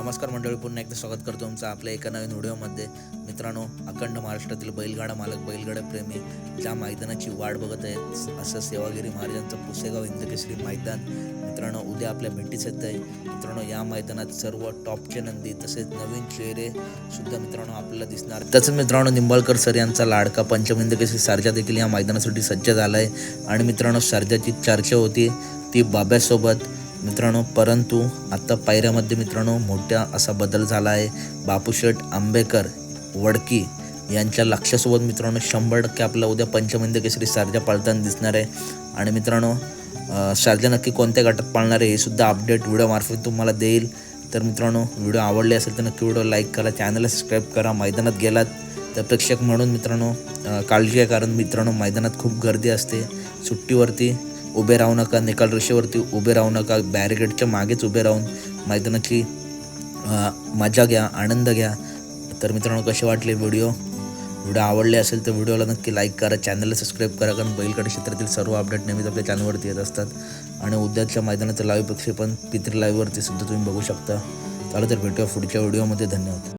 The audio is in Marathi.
नमस्कार मंडळी पुन्हा एकदा स्वागत करतो तुमचं आपल्या एका नवीन व्हिडिओमध्ये. मित्रांनो अखंड महाराष्ट्रातील बैलगाडा मालक बैलगाडा प्रेमी ज्या मैदानाची वाट बघत आहेत असं सेवागिरी महाराजांचं पुसेगाव इंद्रकेसरी मैदान. मित्रांनो उद्या आपल्या भेटीस येत आहे. मित्रांनो या मैदानात सर्व टॉपचे नंदी तसेच नवीन चेहरे सुद्धा मित्रांनो आपल्याला दिसणार. तसंच मित्रांनो निंबाळकर सर यांचा लाडका पंचम सारजा देखील या मैदानासाठी सज्ज झाला आहे आणि मित्रांनो सारजाची चर्चा होती ती बाब्यासोबत. मित्रांनो परंतु आत्ता पायऱ्यामध्ये मित्रांनो मोठ्या असा बदल झाला आहे. बापूशेठ आंबेकर वडकी यांच्या लक्षासोबत मित्रांनो शंभर टक्के आपला उद्या पंचमंद केसरी सारजा पाळताना दिसणार आहे. आणि मित्रांनो सारजा नक्की कोणत्या गटात पाळणार आहे हे सुद्धा अपडेट व्हिडिओमार्फत तुम्हाला देईल. तर मित्रांनो व्हिडिओ आवडले असेल तर नक्की व्हिडिओ लाईक करा चॅनलला सबस्क्राईब करा मैदानात गेलात तर प्रेक्षक म्हणून मित्रांनो काळजी आहे कारण मित्रांनो मैदानात खूप गर्दी असते. सुट्टीवरती उभे राहू नका निकाल रेषेवरती उभे राहू नका बॅरिकेडच्या मागेच उभे राहून मैदानाची मजा घ्या आनंद घ्या. तर मित्रांनो कसे वाटले व्हिडिओ व्हिडिओ आवडले असेल तर व्हिडिओला नक्की लाईक करा चॅनलला सबस्क्राईब करा कारण बैलगाडी क्षेत्रातील सर्व अपडेट नेहमीच आपल्या चॅनलवरती येत असतात. आणि उद्याच्या मैदानाचं लाईव्ह प्रक्षेपण पित्री लाईव्हवरती सुद्धा तुम्ही बघू शकता. चालू तर भेटूया पुढच्या व्हिडिओमध्ये धन्यवाद.